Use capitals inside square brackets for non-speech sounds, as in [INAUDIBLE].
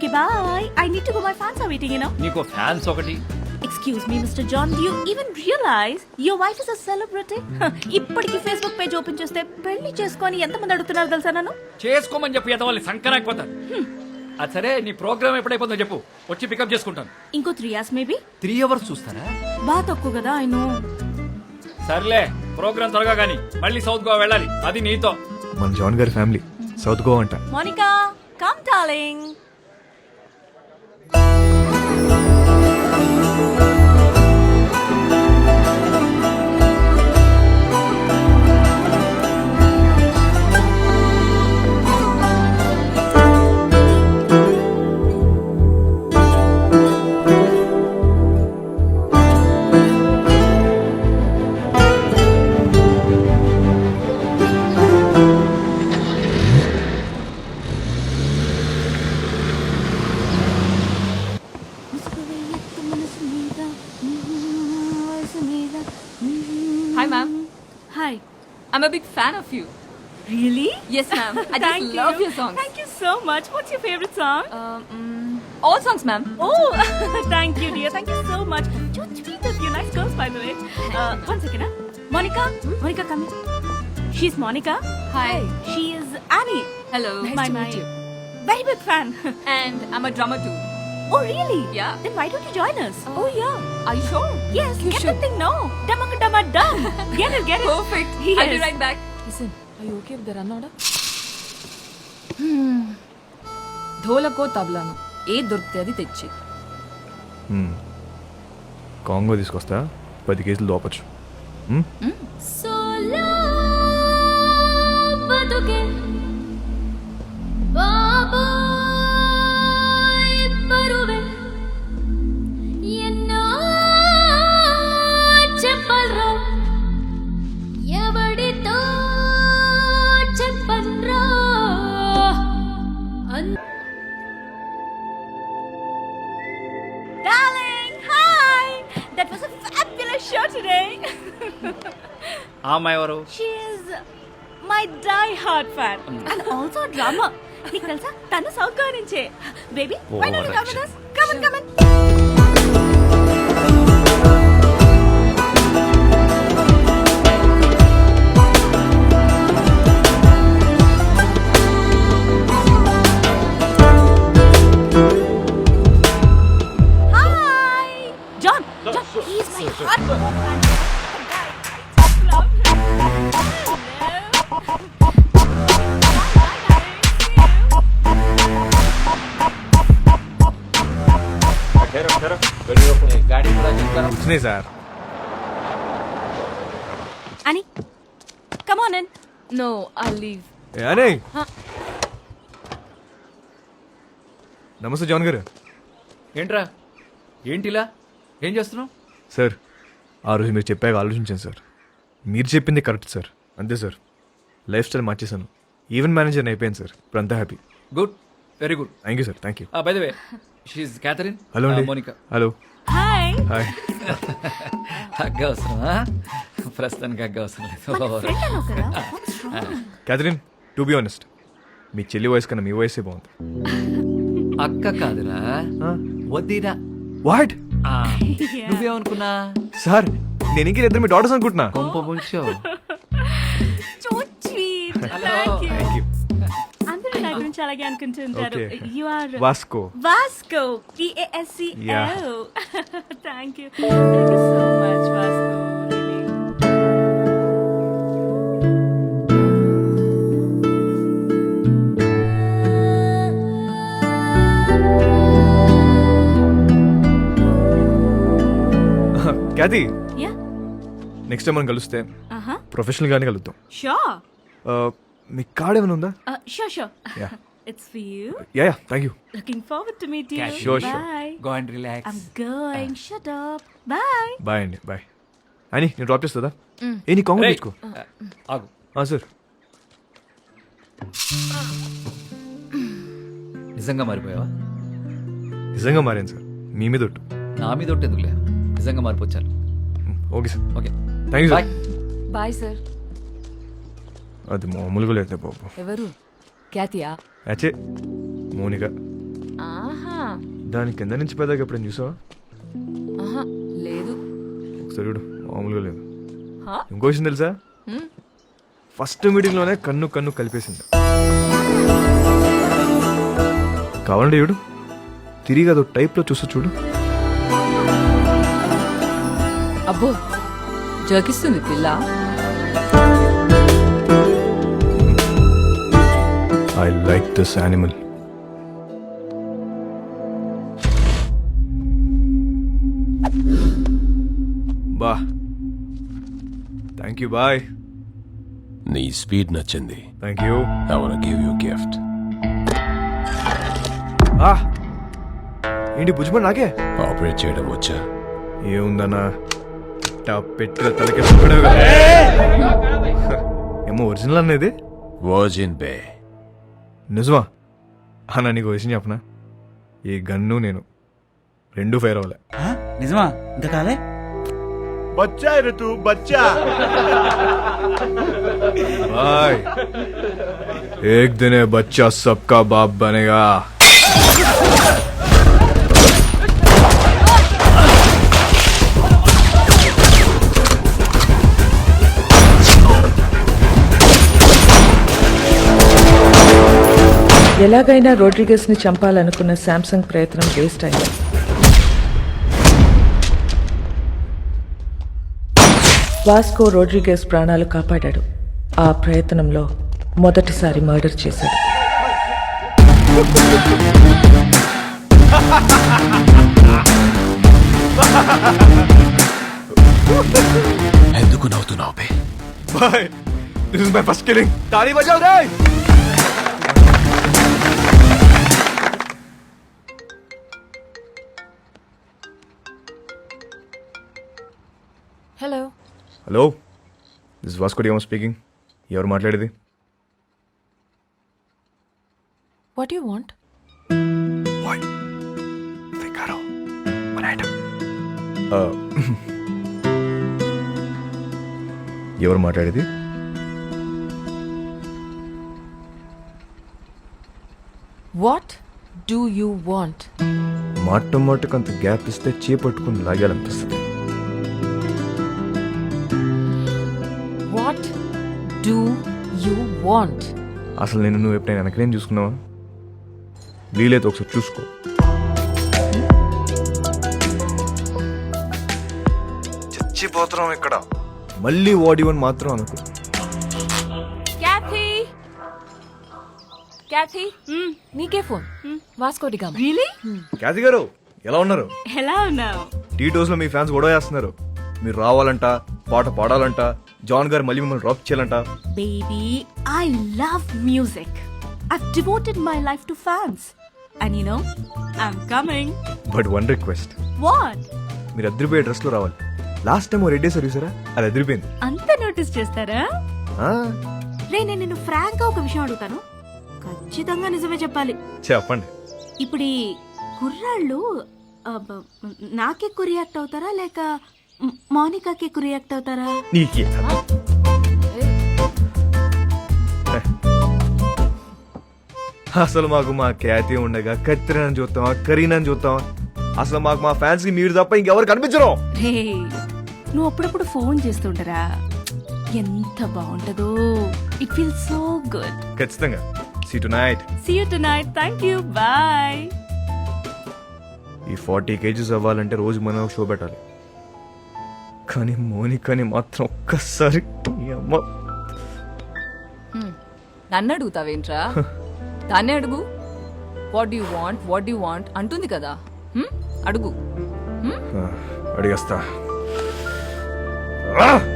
Okay bye I need to go my fans are waiting you know నీకు fans ఒకటి. Excuse me mister John do you even realise your wife is a celebrity ఇప్పటికి Facebook page open చేస్తే పెళ్ళి చేసుకొని ఎంతమంది అడుగుతున్నారు తెలుసా నన్ను? చేసుకోమని చెప్పి ఎదవాలి సంకరాకపోతారు. అది సరే నీ ప్రోగ్రామ్ ఎప్పుడైపోతుందో చెప్పు. వచ్చి పికప్ చేసుకుంటాను. ఇంకో three years maybe three hours చూస్తారా? బాగా తక్కువ కదా ఐ నో సర్లే ప్రోగ్రామ్ త్వరగా కానీ మళ్ళీ సౌత్ గోవా వెళ్ళాలి. అది నీతో. మన జాన్ గారి ఫ్యామిలీ సౌత్ గోవా అంట. Monica come darling Bye. I'm a big fan of you. Really? Yes, ma'am. I [LAUGHS] just Thank love you. your songs. Thank you so much. What's your favorite song? Um, mm, all songs, ma'am. Oh, [LAUGHS] thank you, dear. Thank you so much. Too sweet of you. Nice girls, by the way. Uh, one second, huh? Monica? Monica, come here. She's Monica. Hi. She is Annie. Hello. Nice my, my Very big fan. And I'm a drummer too. Oh, really? Yeah. Then why don't you join us? Oh, yeah. Are you sure? Yes, You get should. the thing now. Dumma dumma dum. Get it, get it. Perfect. Yes. I'll be right back. Listen, are you okay with the run order? Hmm. ధోలకో తబలాను ఏ దొరికితే అది తెచ్చి. Congo తీసుకొస్తా పది కేజీలు దోపచ్చు మ్మ్? ఆ అమ్మాయి ఎవరు She is my die-hard fan and also a drummer. నీకు తెలుసా తను గోవా నుంచే baby why don't you come with us? Come on, come on. Hi, John. John, he's my వచ్చినాయి sir. on in. No I leave అనే. నమస్తే John గారు. ఏంట్రా? ఏంటిలా? ఏం చేస్తున్నావు? సార్ ఆ రోజు మీరు చెప్పాక ఆలోచించాను సార్. మీరు చెప్పింది కరెక్ట్ సార్. అంతే సార్. లైఫ్ స్టైల్ మార్చేశాను. ఈవెంట్ మేనేజర్ అయిపోయాను సార్. ఇప్పుడు అంతా happy. Good. Very good. Thank you sir. Thank you by the way she Catherine hello Monica. Hello. Hi. Hi. Hug అవసరమా ప్రస్తుతానికి హగ్ అవసరం లేదు Friend అన్నావు కదా? [LAUGHS] What's wrong? Catherine to be honest మీ చెల్లి వయసు కన్నా మీ వయసే బాగుంది. అక్క కాదురా. వద్దిరా. వాట్ ఆ, నువ్వేమనుకున్నా? సార్ నేను ఇంక ఇద్దరు మీ డాటర్స్ అనుకుంటున్నా. కొంప ముంచో. So sweet. Hello. Thank you. Thank you అందరూ నా గురించి అలాగే అనుకుంటుంటారు Okay. You are Vasco Vasco T A S C Yeah. Oh thank you thank you so much Vasco Cathy yeah next time మనం కలిస్తే ఆహా ప్రొఫెషనల్ గానే కలుద్దాం. షూర్ Uh, మీ కార్డ్ ఏమైనా ఉందా? Sure sure Yeah. [LAUGHS] It's for you yeah yeah thank you looking forward to meet you Cash. Sure, sure. Bye go and relax I'm going shut up bye bye అండి bye అని నేను drop చేస్తుందా? ఏ నీ కాంగ్రెస్ తెచ్చుకో ఆగు. ఆ, సార్. నిజంగా మారిపోయావా? నిజంగా మారాను సార్. మీ మీద ఒట్టు. నా మీద ఒకటి ఎందుకులే? నిజంగా మారిపోవచ్చాను okay sir. Okay. Thank you bye sir bye sir అది మామూలుగా లేదు బాబు. ఎవరు? క్యాతియా అచ్చే మౌనిక. దాని కింద నుంచి పెద్దగా ఎప్పుడైనా చూసావా? ఆహా లేదు. ఒకసారి చూడు మామూలుగా లేదు. హా? ఇంకో విషయం తెలుసా? హ్మ్. ఫస్ట్ మీటింగ్లోనే కన్ను కన్ను కలిపేసింది. కావాలంటే చూడు. తిరిగి అదో టైప్లో చూస్తూ చూడు. అబ్బో జోకిస్తుంది పిల్ల. ఐ లైక్ దిస్ యానిమల్ బా. థ్యాంక్ యూ బాయ్ నీ స్పీడ్ నచ్చింది. Thank you I want give you gift ఆ. ఏంటి భుజ్మన్ నాకే? ఆపరేట్ చేయడం వచ్చా? ఏముందన్నా? పెట్టిన తలకి. ఏమో ఒరిజినల్ అనేది వర్జిన్ బే నిజమా? అన్న నీకు విషయం చెప్పన? ఈ గన్ను నేను రెండు ఫైర్ అవ్వలే. నిజమా? ఇంత కాలే? బచ్చా ఋతు బచ్చా బాయ్. ఏక్ దినే బచ్చా సబ్కా బాప్ బనేగా. ఎలాగైనా రోడ్రిగస్ని చంపాలనుకున్న శాంసంగ్ ప్రయత్నం వేస్ట్ అయింది. వాస్కో రోడ్రిగస్ ప్రాణాలు కాపాడాడు. ఆ ప్రయత్నంలో మొదటిసారి మర్డర్ చేశాడు. ఎందుకు నవ్వుతున్నావు boy this is my first killing thali hello hello this Vasco Diamo speaking ఎవరు మాట్లాడేది? What you want. ఎవరు మాట్లాడేది? వాట్ డూ యూ వాంట్ మాట మాటకు అంత గ్యాప్ ఇస్తే చేపట్టుకుని లాగాలనిపిస్తుంది. Do you want? అసలు నేను నువ్వు ఎప్పుడైనా వెనకనేం చూసుకున్నావా? వీలైతే ఒకసారి చూసుకో. చచ్చిపోతున్నాం ఇక్కడ. మళ్ళీ వాడివని మాత్రం అనుకో. క్యాథీ! క్యాథీ నీకే ఫోన్. రియలీ క్యాతి గారు ఎలా ఉన్నారు? ఎలా ఉన్నావు? టీ టోస్లో మీ ఫ్యాన్స్ గొడవ చేస్తున్నారు. మీరు రావాలంట పాట పాడాలంట జాన్ గారు మళ్ళీ మిమ్మల్ని డ్రాప్ చేయాలంట. Baby, I love music. I've devoted my life to fans. And you know, I'm coming. But one request What? మీరు అద్దరిపోయే డ్రెస్లో రావాలి. లాస్ట్ టైం రెడ్డి సార్ చూసారా? అది అదిరిపోయింది. అంత నోటీస్ చేస్తారా? ఆ, రే నేను నిన్ను ఫ్రాంక్గా ఒక విషయం అడుగుతాను. ఖచ్చితంగా నిజమే చెప్పాలి. చెప్పండి. ఇప్పుడు ఈ కుర్రాళ్ళు నాకే ఎక్కువ రియాక్ట్ అవుతారా లేక మ్- మౌనికాకి ఎక్కువ రియాక్ట్ అవుతారా? నీకే. అసలు మాకు మా ఖ్యాతి ఉండగా కత్తిరని చూస్తామా కరీనని చూస్తామా అసలు మాకు మా ఫ్యాన్స్కి మీరు తప్ప ఇంకెవరు కనిపించరు. రే నువ్వు అప్పుడప్పుడు ఫోన్ చేస్తుంటరా? ఎంత బాగుంటదో. ఇట్ ఫీల్ సో గుడ్ ఖచ్చితంగా. See tonight see you tonight thank you bye ఈ ఫార్టీ కేజీస్ అవ్వాలంటే రోజు మనం షో పెట్టాలి. కానీ మోనికాని మాత్రం ఒక్కసారి అమ్మ. నన్ను అడుగుతావేంట్రా దాన్నే అడుగు. What you want what you want అంటుంది కదా. హ్మ్? అడుగు. అడిగేస్తా. ఆ!